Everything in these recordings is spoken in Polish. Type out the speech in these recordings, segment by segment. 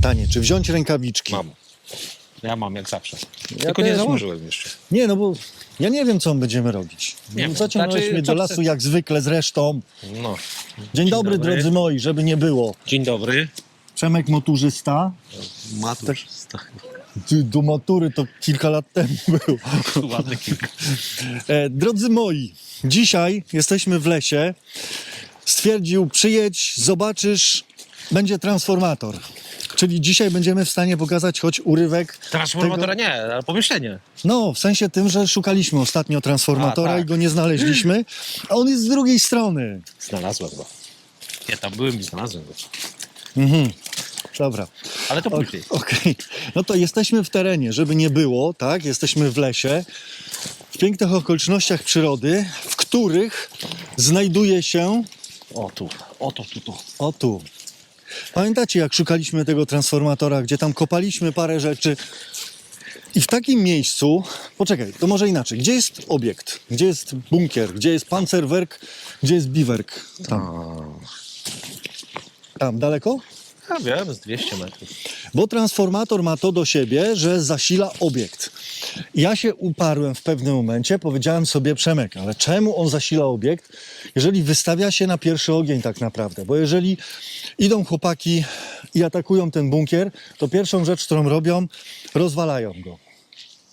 zapytanie, czy wziąć rękawiczki? Mam. Ja mam jak zawsze. Ja Tylko nie też mam. założyłem jeszcze. Nie, no bo ja nie wiem, co będziemy robić. Nie wiem. Zaciągnąłeś Znaczy, mnie do co lasu chcesz? jak zwykle zresztą. No. Dzień, dobry, dobry. drodzy moi, żeby nie było. Dzień dobry. Przemek motorzysta. Matusz. Ty, do matury to kilka lat temu był. Ładny kilka. E, drodzy moi, dzisiaj jesteśmy w lesie. Stwierdził, przyjedź, zobaczysz, będzie transformator. Czyli dzisiaj będziemy w stanie pokazać choć urywek. Transformatora nie, ale pomyślenie. No, w sensie tym, że szukaliśmy ostatnio transformatora A, tak. i go nie znaleźliśmy, a on jest z drugiej strony. Znalazłem go. Ja tam byłem i znalazłem go. Dobra. Ale to później. Okej. No to jesteśmy w terenie, żeby nie było, tak? Jesteśmy w lesie, w pięknych okolicznościach przyrody, w których znajduje się O tu, o to, tu, tu. O tu. Pamiętacie, jak szukaliśmy tego transformatora, gdzie tam kopaliśmy parę rzeczy? I w takim miejscu, poczekaj, to może inaczej. Gdzie jest obiekt? Gdzie jest bunkier? Gdzie jest pancerwerk? Gdzie jest biwerk? Tam. Tam, daleko? Ja wiem, z 200 metrów. Bo transformator ma to do siebie, że zasila obiekt. Ja się uparłem w pewnym momencie, powiedziałem sobie, Przemek, ale czemu on zasila obiekt, jeżeli wystawia się na pierwszy ogień tak naprawdę? Bo jeżeli idą chłopaki i atakują ten bunkier, to pierwszą rzecz, którą robią, rozwalają go.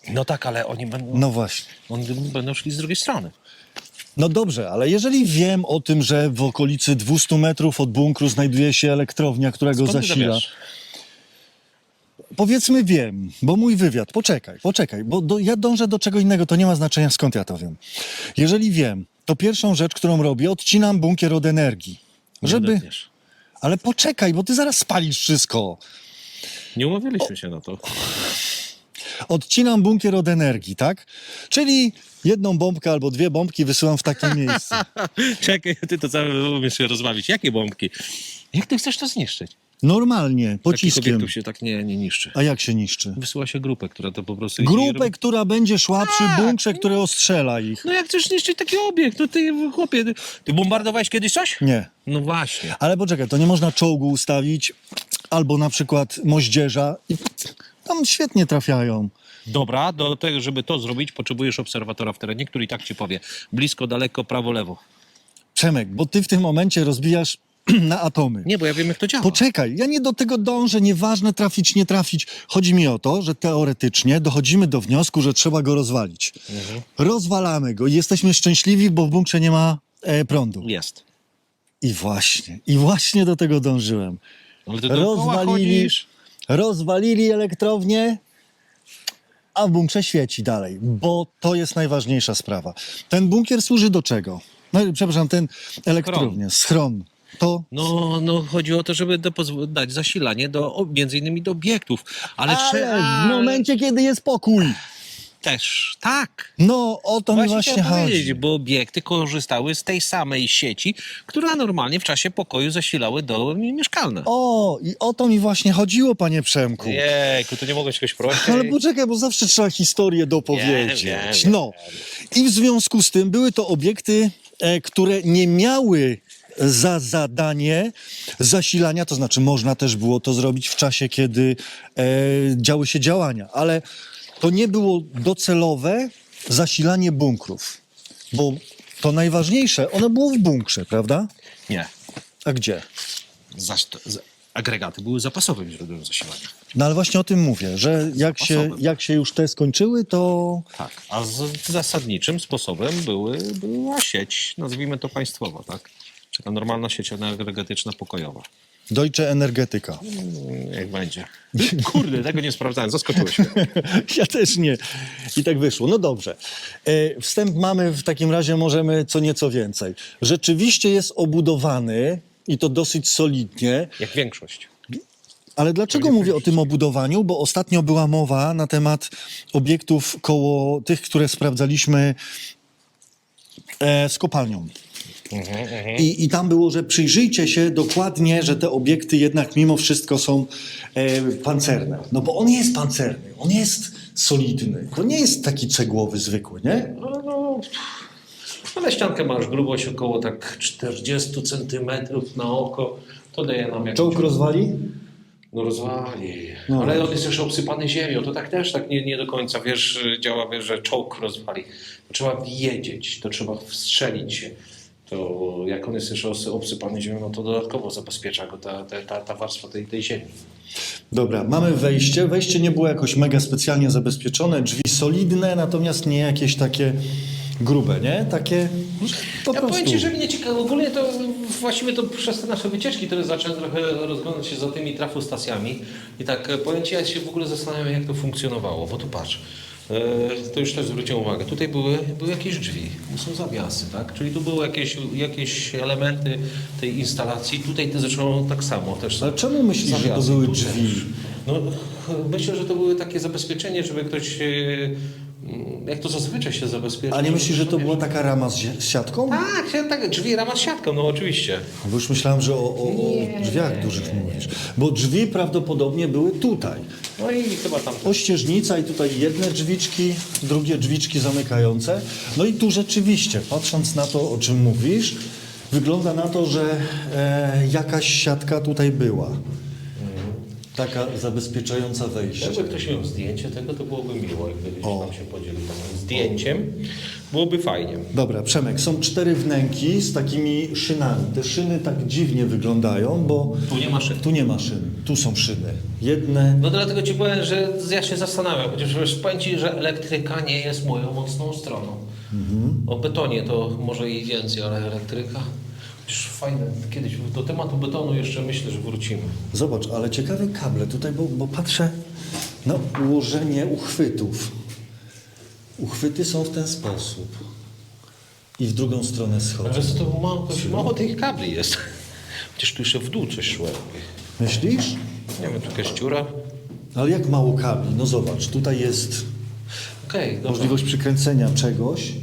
No tak, ale oni będą, No właśnie. oni będą szli z drugiej strony. No dobrze, ale jeżeli wiem o tym, że w okolicy 200 metrów od bunkru znajduje się elektrownia, która go Skąd ty to zasila, wiesz? Powiedzmy wiem, bo mój wywiad, poczekaj, poczekaj, bo do, ja dążę do czego innego, to nie ma znaczenia skąd ja to wiem. Jeżeli wiem, to pierwszą rzecz, którą robię, odcinam bunkier od energii. Nie Żeby. odetniesz. Ale poczekaj, bo ty zaraz spalisz wszystko. Nie umawialiśmy się na to. Odcinam bunkier od energii, tak? Czyli jedną bombkę albo dwie bombki wysyłam w takie miejsce. Czekaj, ty to cały umiesz się rozmawiać. Jakie bombki? Jak ty chcesz to zniszczyć? Normalnie, Takich pociskiem. obiektów się tak nie, nie niszczy. A jak się niszczy? Wysyła się grupę, która to po prostu... Grupę, która będzie szła przy Tak. bunkrze, który ostrzela ich. No jak chcesz zniszczyć taki obiekt? No ty, chłopie, ty, ty bombardowałeś kiedyś coś? Nie. No właśnie. Ale poczekaj, to nie można czołgu ustawić, albo na przykład moździerza i tam świetnie trafiają. Dobra, do tego, żeby to zrobić, potrzebujesz obserwatora w terenie, który i tak ci powie blisko, daleko, prawo, lewo. Przemek, bo ty w tym momencie rozbijasz na atomy. Nie, bo ja wiem, jak to działa. Poczekaj, ja nie do tego dążę, nieważne trafić, nie trafić. Chodzi mi o to, że teoretycznie dochodzimy do wniosku, że trzeba go rozwalić. Rozwalamy go i jesteśmy szczęśliwi, bo w bunkrze nie ma e, prądu. Jest. I właśnie, i właśnie do tego dążyłem. Ale ty dookoła Rozwalili, chodzisz. rozwalili elektrownię, a w bunkrze świeci dalej, bo to jest najważniejsza sprawa. Ten bunkier służy do czego? No, przepraszam, ten elektrownia, schron. To No, no, chodzi o to, żeby do, dać zasilanie do, między innymi do obiektów. Ale, ale w momencie, kiedy jest pokój. Też, tak. No, o to mi właśnie chciałem chodzi. powiedzieć, bo obiekty korzystały z tej samej sieci, która normalnie w czasie pokoju zasilały domy mieszkalne. O, i o to mi właśnie chodziło, panie Przemku. Jejku, to nie mogę czegoś prosić. Ale poczekaj, bo zawsze trzeba historię dopowiedzieć. Wiem, wiem, wiem. no. I w związku z tym były to obiekty, e, które nie miały za zadanie zasilania, to znaczy można też było to zrobić w czasie, kiedy e, działy się działania, ale to nie było docelowe zasilanie bunkrów, bo to najważniejsze, ono było w bunkrze, prawda? Nie. A gdzie? Zaś to, z, agregaty były zapasowym źródłem zasilania. No ale właśnie o tym mówię, że jak się, Zapasowym. jak się już te skończyły, to Tak. A z, zasadniczym sposobem były, była sieć, nazwijmy to państwowa, tak? Czy ta normalna sieć energetyczna pokojowa. Deutsche Energetyka. Mm, Jak będzie. Kurde, tego nie sprawdzałem, zaskoczyłeś mnie. Ja też nie. I tak wyszło. No dobrze. E, Wstęp mamy, w takim razie możemy co nieco więcej. Rzeczywiście jest obudowany i to dosyć solidnie, Jak większość. ale dlaczego mówię o tym obudowaniu? Bo ostatnio była mowa na temat obiektów koło tych, które sprawdzaliśmy e, z kopalnią. I, I tam było, że przyjrzyjcie się dokładnie, że te obiekty jednak mimo wszystko są e, pancerne. No bo on jest pancerny, on jest solidny. To nie jest taki cegłowy zwykły, nie? No, no, ale ściankę masz grubość około tak 40 centymetrów na oko. To daje nam jakąś... Czołg rozwali? No rozwali. No. Ale on jest jeszcze obsypany ziemią. To tak też tak nie, nie do końca, wiesz, działa, wiesz, że czołg rozwali. To trzeba wiedzieć, to trzeba wstrzelić się. To jak on jest jeszcze obsypany ziemią, no to dodatkowo zabezpiecza go ta, ta, ta, ta warstwa tej, tej ziemi. Dobra, mamy wejście. Wejście nie było jakoś mega specjalnie zabezpieczone. Drzwi solidne, natomiast nie jakieś takie grube, nie? Takie po Ja prostu. powiem Ci, że mnie ciekawe, ogólnie to właściwie to przez te nasze wycieczki to zacząłem trochę rozglądać się za tymi trafostacjami i tak e, powiem Ci, ja się w ogóle zastanawiam jak to funkcjonowało, bo tu patrz, to już też zwróciłem uwagę, tutaj były, były jakieś drzwi, są zawiasy, tak? Czyli tu były jakieś, jakieś elementy tej instalacji, tutaj te zaczęło tak samo też Ale czemu myślisz, że to były drzwi? No, myślę, że to były takie zabezpieczenie, żeby ktoś, e, jak to zazwyczaj się zabezpiecza. A nie myślisz, że to była taka rama z, z siatką? tak, tak, drzwi rama z siatką, no oczywiście. Bo już myślałem, że o, o, o drzwiach dużych mówisz. Bo drzwi prawdopodobnie były tutaj. No i chyba tam. Ościeżnica i tutaj jedne drzwiczki, drugie drzwiczki zamykające. No i tu rzeczywiście, patrząc na to, o czym mówisz, wygląda na to, że e, jakaś siatka tutaj była. Taka zabezpieczająca wejście. Jakby ktoś miał zdjęcie tego, to byłoby miło, jakby O. tam się podzielił zdjęciem. Byłoby fajnie. Dobra, Przemek, są cztery wnęki z takimi szynami. Te szyny tak dziwnie wyglądają, bo Tu nie ma szyn. tu nie ma szyn, tu są szyny. Jedne, No dlatego ci powiem, że ja się zastanawiam, chociaż wiesz, powiem ci, że elektryka nie jest moją mocną stroną. O betonie to może i więcej, ale elektryka. Już fajne, kiedyś do tematu betonu jeszcze myślę, że wrócimy. Zobacz, ale ciekawe kable tutaj, bo, bo patrzę na ułożenie uchwytów. Uchwyty są w ten sposób. I w drugą stronę schodzą. Ale to mało, mało tych kabli jest. Przecież tu jeszcze w dół coś szło. Myślisz? Nie wiem, tu jakaś dziura. Ale jak mało kabli? No zobacz, tutaj jest dobra. możliwość przykręcenia czegoś.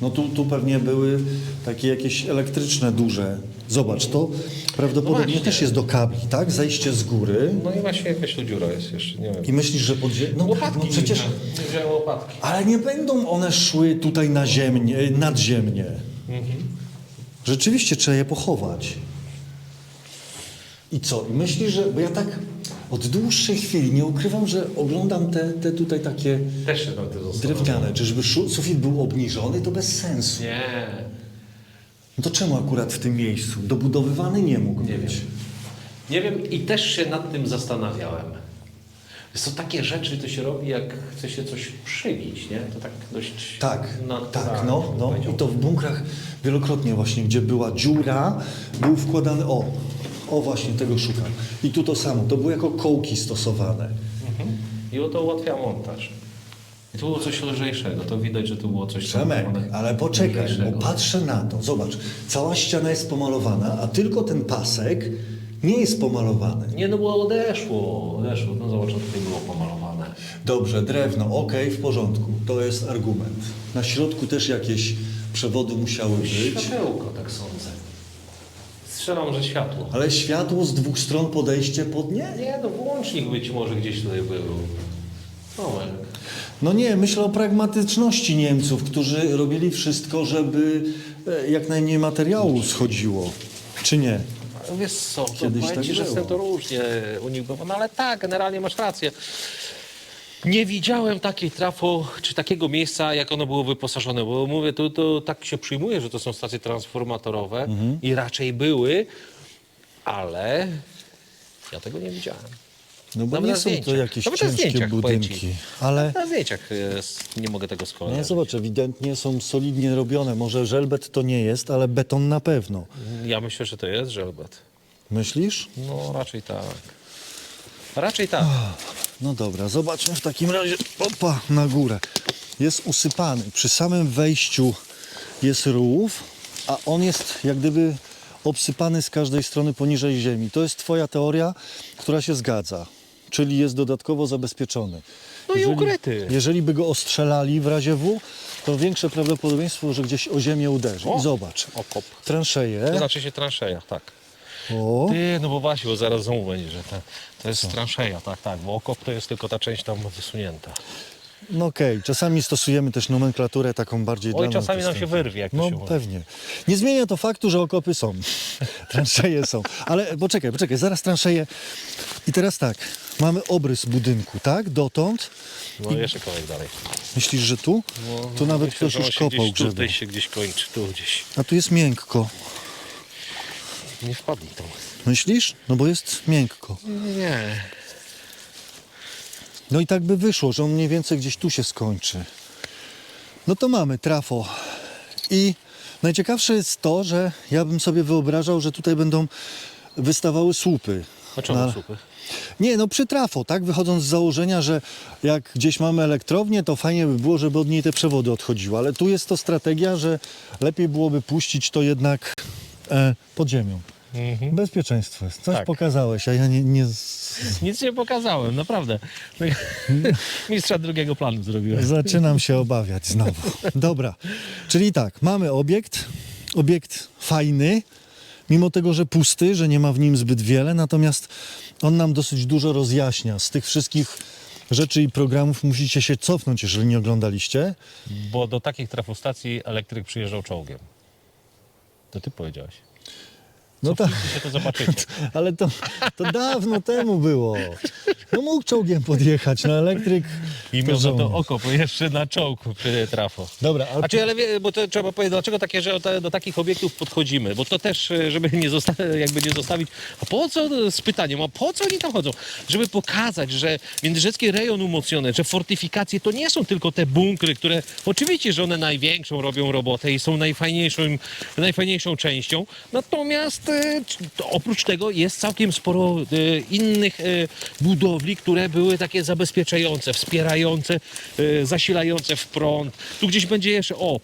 No tu, tu pewnie były takie jakieś elektryczne duże. Zobacz, to prawdopodobnie No też jest do kabli, tak? Zejście z góry. No i właśnie jakaś tu dziura jest jeszcze, nie wiem. I myślisz, że pod zie- no, łopatki no przecież... Nie wziąłem łopatki. Ale nie będą one szły tutaj na ziemię, nadziemnie. Rzeczywiście trzeba je pochować. I co? I myślisz, że... Bo ja tak od dłuższej chwili nie ukrywam, że oglądam te, te tutaj takie Też się tam zostało. drewniane. Czyżby szu- sufit był obniżony? To bez sensu. Nie. No to czemu akurat w tym miejscu? Dobudowywany nie mógł Nie być. wiem. Nie wiem i też się nad tym zastanawiałem. Są takie rzeczy, to się robi, jak chce się coś przybić, nie? To tak dość... Tak, naturalnie, tak, no, bym no. powiedział. I to w bunkrach wielokrotnie właśnie, gdzie była dziura, był wkładany, o, o właśnie tego szukam. I tu to samo, to były jako kołki stosowane. Mhm. I o to ułatwia montaż. I tu było coś lżejszego, to widać, że tu było coś... Przemek, ale poczekaj, lżejszego. bo patrzę na to, zobacz, cała ściana jest pomalowana, a tylko ten pasek nie jest pomalowany. Nie, no bo odeszło, odeszło. No zobacz, co tutaj było pomalowane. Dobrze, drewno, okej, w porządku, to jest argument. Na środku też jakieś przewody musiały być. Światełko, tak sądzę. Strzelam, że światło. Ale światło z dwóch stron podejście pod nie? Nie, no włącznik być może gdzieś tutaj był. Tomek. No nie, myślę o pragmatyczności Niemców, którzy robili wszystko, żeby e, jak najmniej materiału schodziło. Czy nie? Wiesz co, Kiedyś powiem tak ci, że było. z tym to różnie u nich było. No ale tak, generalnie masz rację. Nie widziałem takiej trafo, czy takiego miejsca, jak ono było wyposażone, bo mówię, to, to tak się przyjmuje, że to są stacje transformatorowe Mhm. i raczej były, ale ja tego nie widziałem. No bo Nawet nie są to jakieś Nawet na ciężkie ci. budynki. Ale Na zdjęciach e, nie mogę tego no skojarzyć. zobacz, ewidentnie są solidnie robione. Może żelbet to nie jest, ale beton na pewno. Ja myślę, że to jest żelbet. Myślisz? No raczej tak. Raczej tak. No dobra, zobaczmy w takim razie. Opa, na górę. Jest usypany. Przy samym wejściu jest rów, a on jest jak gdyby obsypany z każdej strony poniżej ziemi. To jest twoja teoria, która się zgadza. Czyli jest dodatkowo zabezpieczony. No i ukryty. Jeżeli by go ostrzelali w razie W, to większe prawdopodobieństwo, że gdzieś o ziemię uderzy. O, I zobacz, Okop. transzeje. To znaczy się transzeja, tak. O, Ty, no bo właśnie, bo zaraz znowu będzie, że to, to jest transzeja, tak, tak, bo okop to jest tylko ta część tam wysunięta. No okej, czasami stosujemy też nomenklaturę taką bardziej Oj, dla czasami nam się dostępną. wyrwie, jak to No się mówi. pewnie. Nie zmienia to faktu, że okopy są. Transzeje są. Ale poczekaj, poczekaj, zaraz transzeje. I teraz tak, mamy obrys budynku, tak? Dotąd. No jeszcze kawałek dalej. Myślisz, że tu? No, tu nawet myślę, ktoś że on już się kopał gdzieś. Tutaj się gdzieś kończy, tu gdzieś. A tu jest miękko. Nie wpadnij tam. Myślisz? No bo jest miękko. Nie. No i tak by wyszło, że on mniej więcej gdzieś tu się skończy. No to mamy trafo. I najciekawsze jest to, że ja bym sobie wyobrażał, że tutaj będą wystawały słupy. A czemu Na- supy? Nie, no przy trafo, tak? Wychodząc z założenia, że jak gdzieś mamy elektrownię, to fajnie by było, żeby od niej te przewody odchodziły. Ale tu jest to strategia, że lepiej byłoby puścić to jednak e, pod ziemią. Bezpieczeństwo jest. Coś Tak. pokazałeś, a ja nie... nie z... Nic nie pokazałem, naprawdę. Mistrza drugiego planu zrobiłem. Zaczynam się obawiać znowu. Dobra, czyli tak, mamy obiekt, obiekt fajny, mimo tego, że pusty, że nie ma w nim zbyt wiele, natomiast on nam dosyć dużo rozjaśnia. Z tych wszystkich rzeczy i programów musicie się cofnąć, jeżeli nie oglądaliście. Bo do takich trafostacji elektryk przyjeżdżał czołgiem. To ty powiedziałeś. No tak, się to zobaczycie. ale to, to dawno temu było. No mógł czołgiem podjechać, no elektryk... I miał za żołnierz. to oko, bo jeszcze na czołku przy trafo. Dobra, ale A czy ale wie, bo to trzeba powiedzieć, dlaczego takie, że do, do takich obiektów podchodzimy? Bo to też, e, żeby nie, zosta- jakby nie zostawić. A po co z pytaniem, a po co oni tam chodzą? Żeby pokazać, że międzyrzecki rejon umocniony, że fortyfikacje to nie są tylko te bunkry, które oczywiście, że one największą robią robotę i są najfajniejszą, najfajniejszą częścią. Natomiast e, c- oprócz tego jest całkiem sporo e, innych e, budowli, które były takie zabezpieczające, wspierające, e, zasilające w prąd. Tu gdzieś będzie jeszcze, o,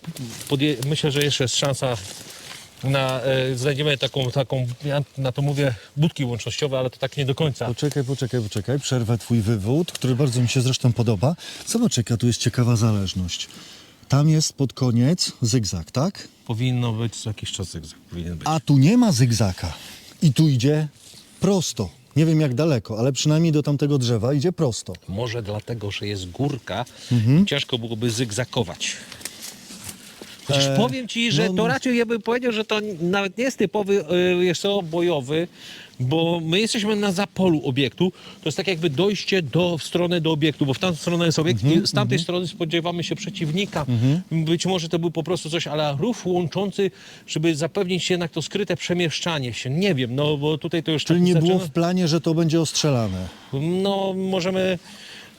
myślę, że jeszcze jest szansa na, e, znajdziemy taką, taką, ja na to mówię, budki łącznościowe, ale to tak nie do końca. Poczekaj, poczekaj, poczekaj. Przerwę twój wywód, który bardzo mi się zresztą podoba. Zobacz, jaka tu jest ciekawa zależność. Tam jest pod koniec zygzak, tak? Powinno być co jakiś czas zygzak, powinien być. A tu nie ma zygzaka. I tu idzie prosto. Nie wiem jak daleko, ale przynajmniej do tamtego drzewa idzie prosto. Może dlatego, że jest górka, Mhm. ciężko byłoby zygzakować. Chociaż E, powiem ci, że no- to raczej ja bym powiedział, że to nawet nie jest typowy y, jest to bojowy, bo my jesteśmy na zapolu obiektu. To jest tak jakby dojście do, w stronę do obiektu, bo w tamtą stronę jest obiekt Mhm, i z tamtej strony spodziewamy się przeciwnika. Być może to był po prostu coś, ale rów łączący, żeby zapewnić jednak to skryte przemieszczanie się. Nie wiem, no bo tutaj to już Czyli tak nie było zaczyna- w planie, że to będzie ostrzelane. no, możemy.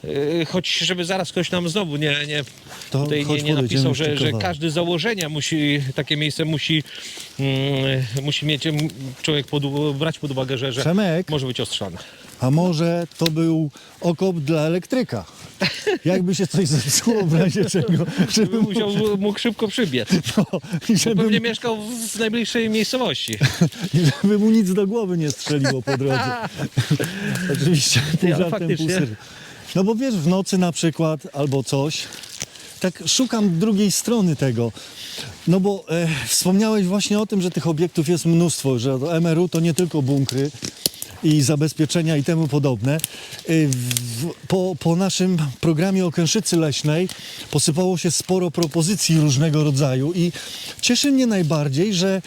Yy, Choć, żeby zaraz ktoś nam znowu nie, nie, To tutaj nie, chodź nie napisał, że, że kawałek. każdy z założenia musi, takie miejsce musi, mm, musi mieć mm, człowiek pod, brać pod uwagę, że, że Przemek? może być ostrzelane. A może to był okop dla elektryka? Jakby się coś zepsuło w razie czego, żeby, mu- Musiał, mógł szybko przybiec. no, i żeby, Pewnie mieszkał w najbliższej miejscowości. i żeby mu nic do głowy nie strzeliło po drodze. Oczywiście, pół żartem, pół faktycznie. serio. No bo wiesz, w nocy na przykład albo coś, tak szukam drugiej strony tego. No bo e, wspomniałeś właśnie o tym, że tych obiektów jest mnóstwo, że MRU to nie tylko bunkry i zabezpieczenia i temu podobne. E, w, po, po naszym programie o kęszycy leśnej posypało się sporo propozycji różnego rodzaju i cieszy mnie najbardziej, że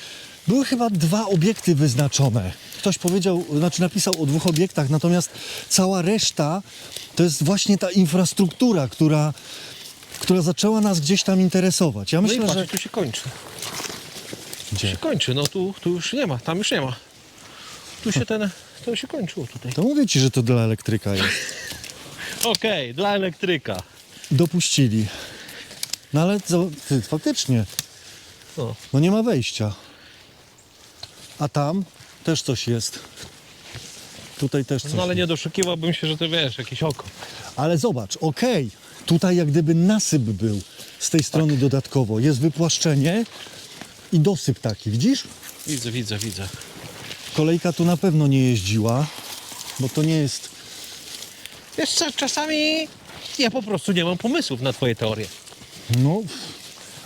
były chyba dwa obiekty wyznaczone. Ktoś powiedział, znaczy napisał o dwóch obiektach, natomiast cała reszta to jest właśnie ta infrastruktura, która, która zaczęła nas gdzieś tam interesować. Ja No myślę, i patrz, że... tu się kończy. Tu Gdzie? się kończy, no tu, tu już nie ma, tam już nie ma. Tu się ten, to się kończyło tutaj. To mówię ci, że to dla elektryka jest. Okej, dla elektryka. Dopuścili. No ale co, ty, faktycznie, No. no nie ma wejścia. A tam też coś jest. Tutaj też coś No ale nie doszukiwałbym się, że to wiesz, jakieś oko. Ale zobacz, okej, tutaj jak gdyby nasyp był z tej strony Tak. dodatkowo. Jest wypłaszczenie i dosyp taki, widzisz? Widzę, widzę, widzę. Kolejka tu na pewno nie jeździła, bo to nie jest... Wiesz co, czasami ja po prostu nie mam pomysłów na twoje teorie. No,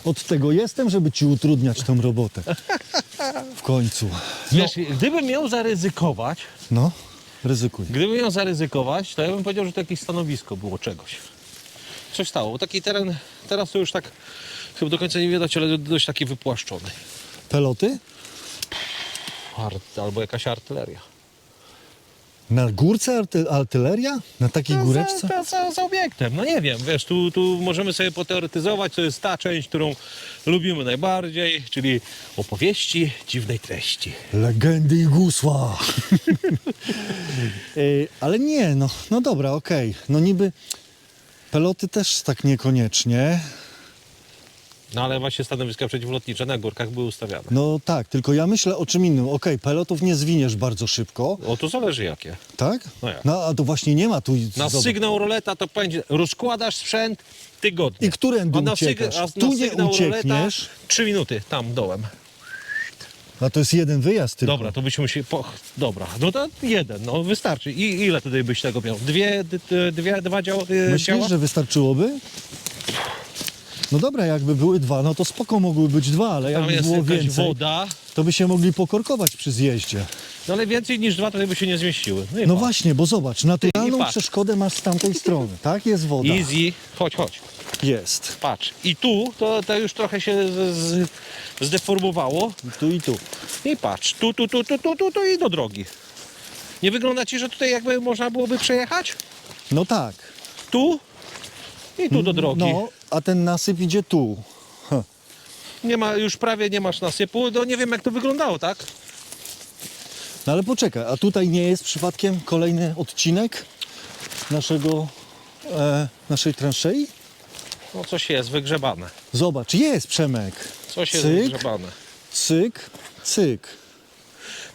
od tego jestem, żeby ci utrudniać tą robotę. W końcu. Wiesz, gdybym miał zaryzykować, No, ryzykuj. gdybym miał zaryzykować, to ja bym powiedział, że to jakieś stanowisko było czegoś. coś stało. Bo Taki teren, teraz to już tak chyba do końca nie widać, ale dość taki wypłaszczony. Peloty? Art, albo jakaś artyleria. Na górce arty artyleria? Na takiej No, góreczce? Za, za, za obiektem. No nie wiem, wiesz, tu, tu możemy sobie poteoretyzować, to jest ta część, którą lubimy najbardziej, czyli opowieści dziwnej treści. Legendy i gusła. Ej, Ale nie, no, no dobra, okej. No niby peloty też tak niekoniecznie. No ale właśnie stanowiska przeciwlotnicze na górkach były ustawiane. No tak, tylko ja myślę o czym innym. Okej, pelotów nie zwiniesz bardzo szybko, O, to zależy jakie. tak? No jak? No a to właśnie nie ma tu... Na zobacz. sygnał roleta to będzie, rozkładasz sprzęt tygodnie. I którędy na, uciekasz? a na Tu nie sygnał roleta uciekniesz. trzy minuty tam dołem. A to jest jeden wyjazd tylko. Dobra, to byśmy musieli. Po... Dobra, no to jeden, no wystarczy. I ile tutaj byś tego miał? Dwie, d- d- dwie dwa dział, y, Myślisz, działa? że wystarczyłoby? No dobra, jakby były dwa, no to spoko mogły być dwa, ale Tam jakby jest było jakaś więcej, woda. to by się mogli pokorkować przy zjeździe. No ale więcej niż dwa tutaj by się nie zmieściły. No, i No patrz. właśnie, bo zobacz, naturalną patrz. przeszkodę masz z tamtej strony, tak? Jest woda. Easy, chodź, chodź. Jest. Patrz. I tu to, to już trochę się z, z, zdeformowało. I tu i tu. I patrz, tu, tu, tu, tu, tu, tu, tu i do drogi. Nie wygląda ci, że tutaj jakby można byłoby przejechać? No tak. Tu i tu do drogi. No, a ten nasyp idzie tu. Nie ma, już prawie nie masz nasypu. No nie wiem jak to wyglądało, tak? No ale poczekaj, a tutaj nie jest przypadkiem kolejny odcinek naszego, e, naszej transzei? No coś jest wygrzebane. Zobacz, jest Przemek. Coś jest Cyk, wygrzebane. cyk, cyk.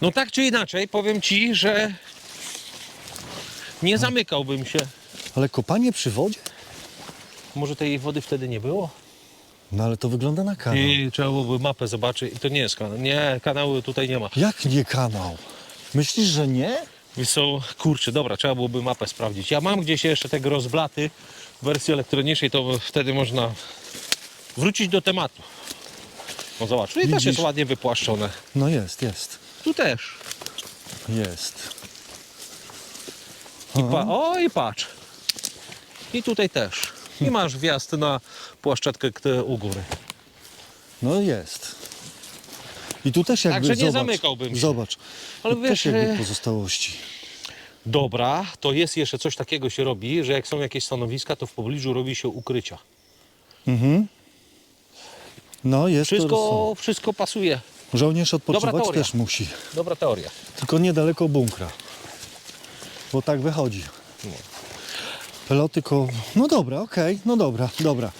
No tak czy inaczej, powiem ci, że nie zamykałbym się. Ale kopanie przy wodzie? Może tej wody wtedy nie było? No ale to wygląda na kanał. I trzeba byłoby mapę zobaczyć. I to nie jest kanał. Nie, kanału tutaj nie ma. Jak nie kanał? Myślisz, że nie? Wiesz co, kurczę, dobra, trzeba byłoby mapę sprawdzić. Ja mam gdzieś jeszcze te rozblaty w wersji elektronicznej, to wtedy można wrócić do tematu. No zobacz, tu i też Widzisz? jest ładnie wypłaszczone. No jest, jest. Tu też. Jest. I pa- o i patrz. I tutaj też. I masz wjazd na płaszczatkę k- u góry. No jest. I tu też jakby, Także nie zobacz, zamykałbym się. Zobacz. Ale tu wiesz, też jakby e, pozostałości. Dobra, to jest jeszcze coś takiego się robi, że jak są jakieś stanowiska, to w pobliżu robi się ukrycia. Mhm. No jest to Wszystko, wszystko pasuje. Żołnierz odpoczywać teoria. też musi. Dobra teoria. Tylko niedaleko bunkra. Bo tak wychodzi. Peloty ko... No dobra, okej, no dobra, dobra.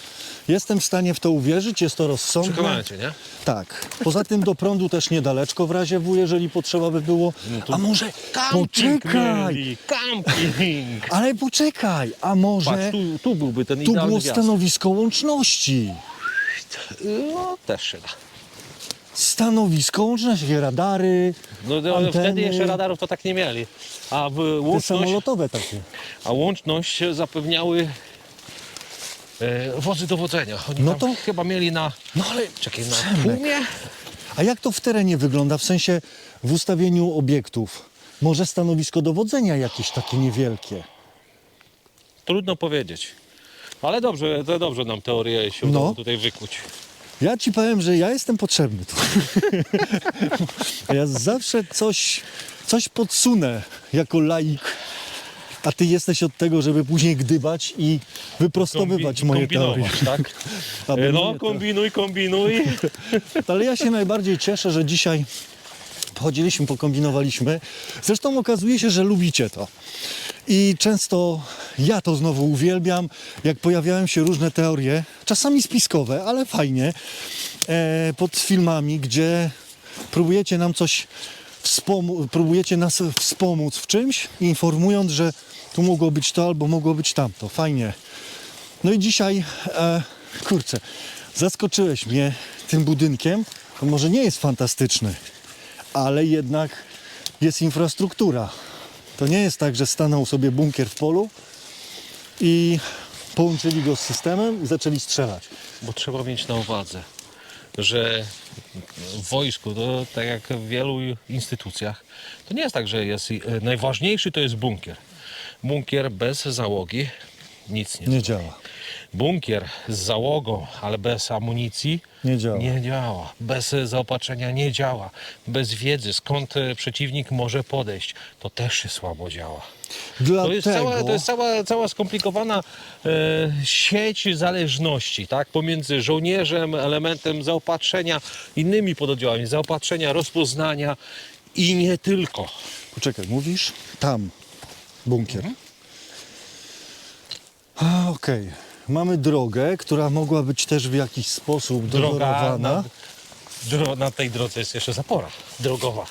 Jestem w stanie w to uwierzyć, jest to rozsądne. Przekonałem cię, nie? Tak. Poza tym do prądu też niedaleczko w razie W, jeżeli potrzeba by było. to A może Camping poczekaj! Camping! Ale poczekaj, a może Patrz, tu, tu byłby ten tu idealny było wjazd. stanowisko łączności. No, też się da. Stanowisko łączności, radary, No, no, anteny, wtedy jeszcze radarów to tak nie mieli. A w te łączność, samolotowe takie. a łączność zapewniały e, wozy dowodzenia. Oni No to- chyba mieli na, No ale czekaj, na Przemek. tłumie? A jak to w terenie wygląda, w sensie w ustawieniu obiektów? Może stanowisko dowodzenia jakieś takie niewielkie? Trudno powiedzieć. Ale dobrze, to dobrze nam teorię się udało No. tutaj wykuć. Ja ci powiem, że ja jestem potrzebny tu. ja zawsze coś, coś podsunę jako laik, a ty jesteś od tego, żeby później gdybać i wyprostowywać Kombi- moje teorie. kombinować, tak? Aby E, mnie No, to- kombinuj, kombinuj. Ale ja się najbardziej cieszę, że dzisiaj pochodziliśmy, pokombinowaliśmy. Zresztą okazuje się, że lubicie to. I często ja to znowu uwielbiam, jak pojawiają się różne teorie, czasami spiskowe, ale fajnie, e, pod filmami, gdzie próbujecie nam coś próbujecie nas wspomóc w czymś, informując, że tu mogło być to albo mogło być tamto. Fajnie. No i dzisiaj, e, kurczę, zaskoczyłeś mnie tym budynkiem. On może nie jest fantastyczny, ale jednak jest infrastruktura. To nie jest tak, że stanął sobie bunkier w polu i połączyli go z systemem i zaczęli strzelać. Bo trzeba mieć na uwadze, że w wojsku, to tak jak w wielu instytucjach, to nie jest tak, że jest najważniejszy to jest bunkier. Bunkier bez załogi nic nie. Nie działa. Bunkier z załogą, ale bez amunicji Nie działa. Nie działa. Bez zaopatrzenia nie działa. Bez wiedzy, skąd e, przeciwnik może podejść, to też się słabo działa. Dlatego... To jest cała, to jest cała, cała skomplikowana e, sieć zależności, tak? Pomiędzy żołnierzem, elementem zaopatrzenia, innymi pododdziałami, zaopatrzenia, rozpoznania i nie tylko. Poczekaj, mówisz? Tam. Bunkier. A, Okej. Mamy drogę, która mogła być też w jakiś sposób Droga na, dro, na tej drodze jest jeszcze zapora drogowa.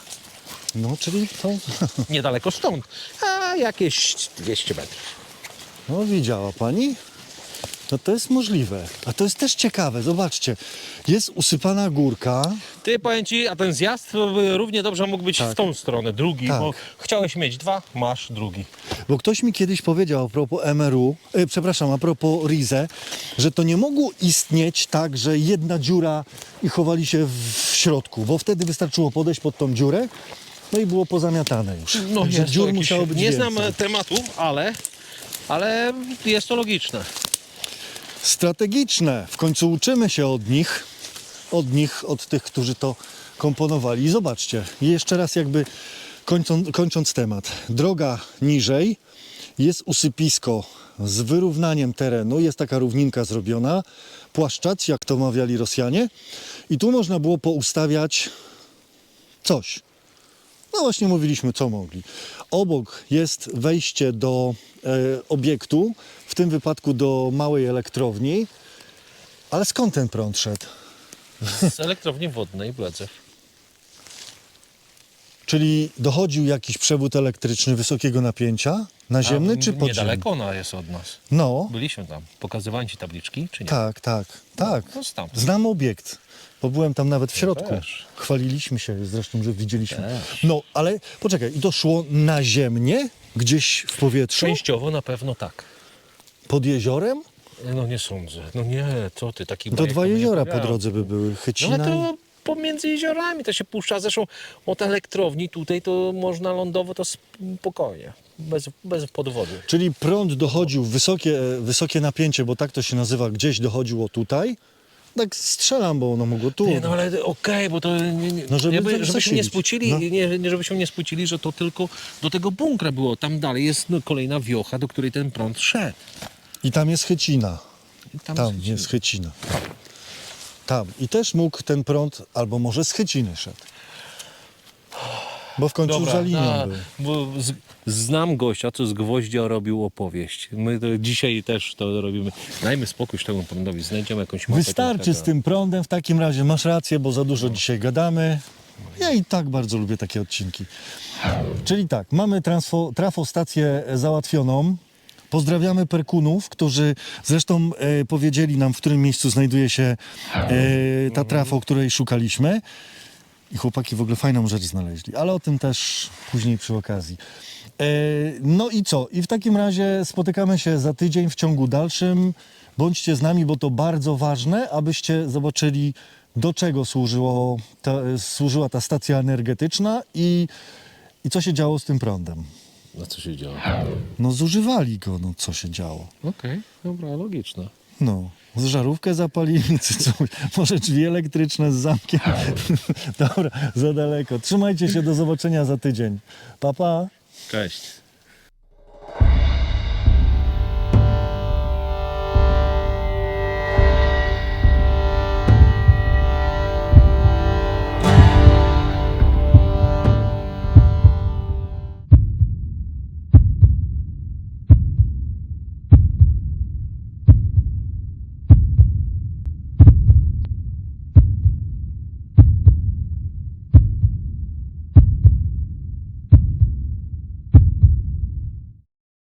No, czyli to... Niedaleko stąd, a jakieś 200 metrów. No, widziała pani? No to jest możliwe. A to jest też ciekawe. Zobaczcie. Jest usypana górka. Ty powiem ci, a ten zjazd równie dobrze mógł być Tak. w tą stronę, drugi, Tak. bo chciałeś mieć dwa, masz drugi. Bo ktoś mi kiedyś powiedział a propos MRU, e, przepraszam, a propos Rize, że to nie mogło istnieć tak, że jedna dziura i chowali się w, środku, bo wtedy wystarczyło podejść pod tą dziurę, no i było pozamiatane już. No Także jest to dziur jakieś- musiało być Nie więcej. znam e, tematu, ale, ale jest to logiczne. Strategiczne. W końcu uczymy się od nich, od nich, od tych, którzy to komponowali. I zobaczcie, jeszcze raz jakby kończąc, kończąc temat. Droga niżej, jest usypisko z wyrównaniem terenu, jest taka równinka zrobiona, płaszczac, jak to mawiali Rosjanie. I tu można było poustawiać coś. No właśnie mówiliśmy, co mogli. Obok jest wejście do e, obiektu, w tym wypadku do małej elektrowni. Ale skąd ten prąd szedł? Z elektrowni wodnej Bledzew. Czyli dochodził jakiś przewód elektryczny wysokiego napięcia, naziemny czy podziemny? Niedaleko ona jest od nas. No, Byliśmy tam. Pokazywałem ci tabliczki, czy nie? tak, tak, tak. To tam. Znam obiekt, bo byłem tam nawet w środku. też. Chwaliliśmy się zresztą, że widzieliśmy. Też. No, ale poczekaj, i to szło naziemnie, gdzieś w powietrzu, Częściowo na pewno tak. pod jeziorem? No nie sądzę. No nie, co ty, taki To dwa jeziora po drodze by były. No Chycina ale i... to pomiędzy jeziorami to się puszcza. Zresztą od elektrowni tutaj to można lądowo to spokojnie. Bez, bez podwody. Czyli prąd dochodził, wysokie, wysokie napięcie, bo tak to się nazywa, gdzieś dochodziło tutaj. Tak strzelam, bo ono mogło tu. Nie, no ale okej, bo to nie, nie, No, żeby tak żebyśmy nie zasilić. spłucili, No. nie, nie żebyśmy nie spłucili, że to tylko do tego bunkra było. Tam dalej jest no, kolejna wiocha, do której ten prąd szedł. I tam jest chycina. I Tam jest- jest chycina. Tam. I też mógł ten prąd, albo może z chyciny szedł. Bo w końcu Dobra, za linią na, był. bo z, znam gościa, co z gwoździa robił opowieść. My to dzisiaj też to robimy. Dajmy spokój temu prądowi, znajdziemy jakąś mapę. Wystarczy tego. z tym prądem w takim razie. Masz rację, bo za dużo dzisiaj gadamy. Ja i tak bardzo lubię takie odcinki. Czyli tak, mamy transfo, trafostację załatwioną. Pozdrawiamy Perkunów, którzy zresztą e, powiedzieli nam, w którym miejscu znajduje się e, ta trafo, której szukaliśmy. I chłopaki w ogóle fajną rzecz znaleźli, ale o tym też później przy okazji. E, no i co? I w takim razie spotykamy się za tydzień w ciągu dalszym. Bądźcie z nami, bo to bardzo ważne, abyście zobaczyli, do czego służyło ta, służyła ta stacja energetyczna i, i co się działo z tym prądem. No co się działo? No zużywali go, no co się działo. Okej, dobra, logiczne. No, z żarówkę zapalili, czy coś. Może drzwi elektryczne z zamkiem. Dobra, za daleko. Trzymajcie się, do zobaczenia za tydzień. Pa, pa. Cześć.